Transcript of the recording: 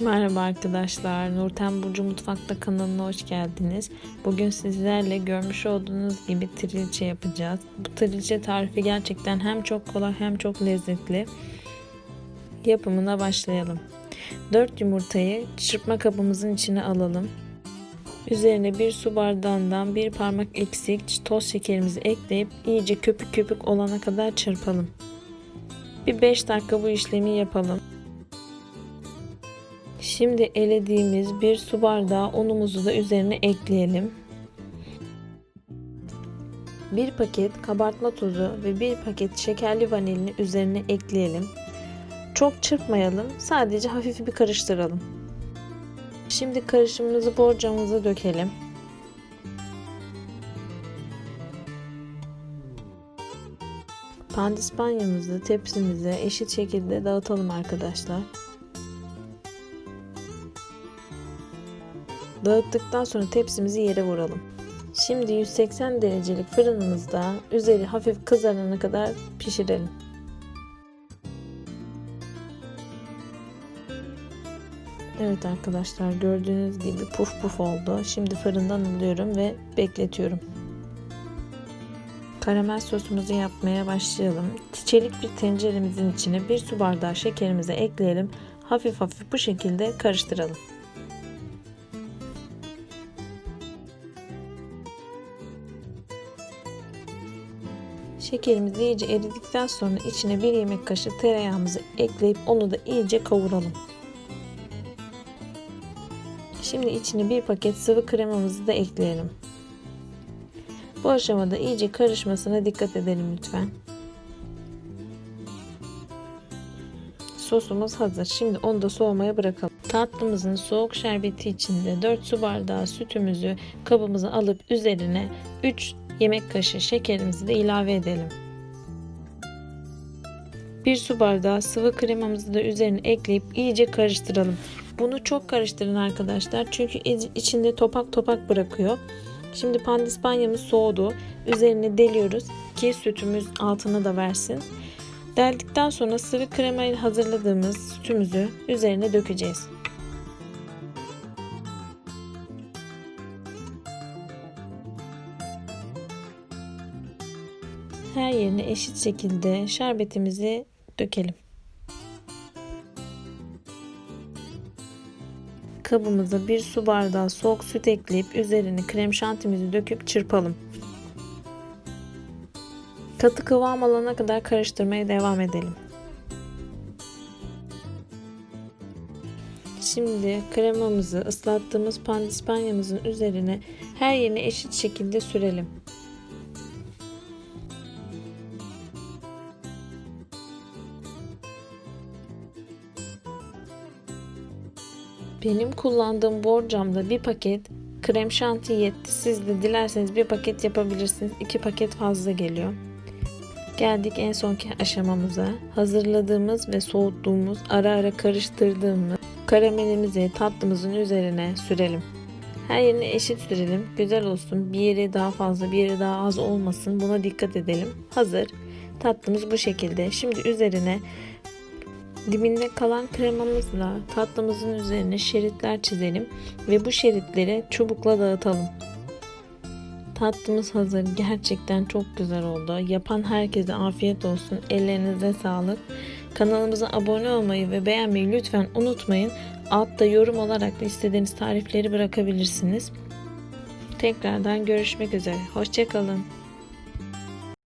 Merhaba arkadaşlar. Nurten Burcu Mutfakta kanalına hoş geldiniz. Bugün sizlerle görmüş olduğunuz gibi trilce yapacağız. Bu trilce tarifi gerçekten hem çok kolay hem çok lezzetli. Yapımına başlayalım. 4 yumurtayı çırpma kabımızın içine alalım. Üzerine bir su bardağından bir parmak eksik toz şekerimizi ekleyip iyice köpük köpük olana kadar çırpalım. Bir 5 dakika bu işlemi yapalım. Şimdi elediğimiz bir su bardağı unumuzu da üzerine ekleyelim. Bir paket kabartma tozu ve bir paket şekerli vanilini üzerine ekleyelim. Çok çırpmayalım, sadece hafif bir karıştıralım. Şimdi karışımımızı borcamıza dökelim. Pandispanyamızı tepsimize eşit şekilde dağıtalım arkadaşlar. Dağıttıktan sonra tepsimizi yere vuralım. Şimdi 180 derecelik fırınımızda üzeri hafif kızarana kadar pişirelim. Evet arkadaşlar gördüğünüz gibi puf puf oldu. Şimdi fırından alıyorum ve bekletiyorum. Karamel sosumuzu yapmaya başlayalım. Çelik bir tenceremizin içine bir su bardağı şekerimizi ekleyelim. Hafif hafif bu şekilde karıştıralım. Şekerimiz iyice eridikten sonra içine bir yemek kaşığı tereyağımızı ekleyip onu da iyice kavuralım. Şimdi içine bir paket sıvı kremamızı da ekleyelim. Bu aşamada iyice karışmasına dikkat edelim lütfen. Sosumuz hazır. Şimdi onu da soğumaya bırakalım. Tatlımızın soğuk şerbeti içinde 4 su bardağı sütümüzü kabımıza alıp üzerine 3 yemek kaşığı şekerimizi de ilave edelim. Bir su bardağı sıvı kremamızı da üzerine ekleyip iyice karıştıralım. Bunu çok karıştırın arkadaşlar çünkü içinde topak topak bırakıyor. Şimdi pandispanyamız soğudu. Üzerine deliyoruz ki sütümüz altına da versin. Deldikten sonra sıvı kremayla hazırladığımız sütümüzü üzerine dökeceğiz. Her yerine eşit şekilde şerbetimizi dökelim. Kabımıza bir su bardağı soğuk süt ekleyip üzerine krem şantimizi döküp çırpalım. Katı kıvam alana kadar karıştırmaya devam edelim. Şimdi kremamızı ıslattığımız pandispanyamızın üzerine her yerine eşit şekilde sürelim. Benim kullandığım borcamda bir paket krem şanti yetti. Siz de dilerseniz bir paket yapabilirsiniz. İki paket fazla geliyor. Geldik en sonki aşamamıza. Hazırladığımız ve soğuttuğumuz, ara ara karıştırdığımız karamelimizi tatlımızın üzerine sürelim. Her yerine eşit sürelim. Güzel olsun. Bir yeri daha fazla, bir yeri daha az olmasın. Buna dikkat edelim. Hazır. Tatlımız bu şekilde. Şimdi üzerine Dibinde kalan kremamızla tatlımızın üzerine şeritler çizelim ve bu şeritleri çubukla dağıtalım. Tatlımız hazır. Gerçekten çok güzel oldu. Yapan herkese afiyet olsun. Ellerinize sağlık. Kanalımıza abone olmayı ve beğenmeyi lütfen unutmayın. Altta yorum olarak da istediğiniz tarifleri bırakabilirsiniz. Tekrardan görüşmek üzere. Hoşçakalın.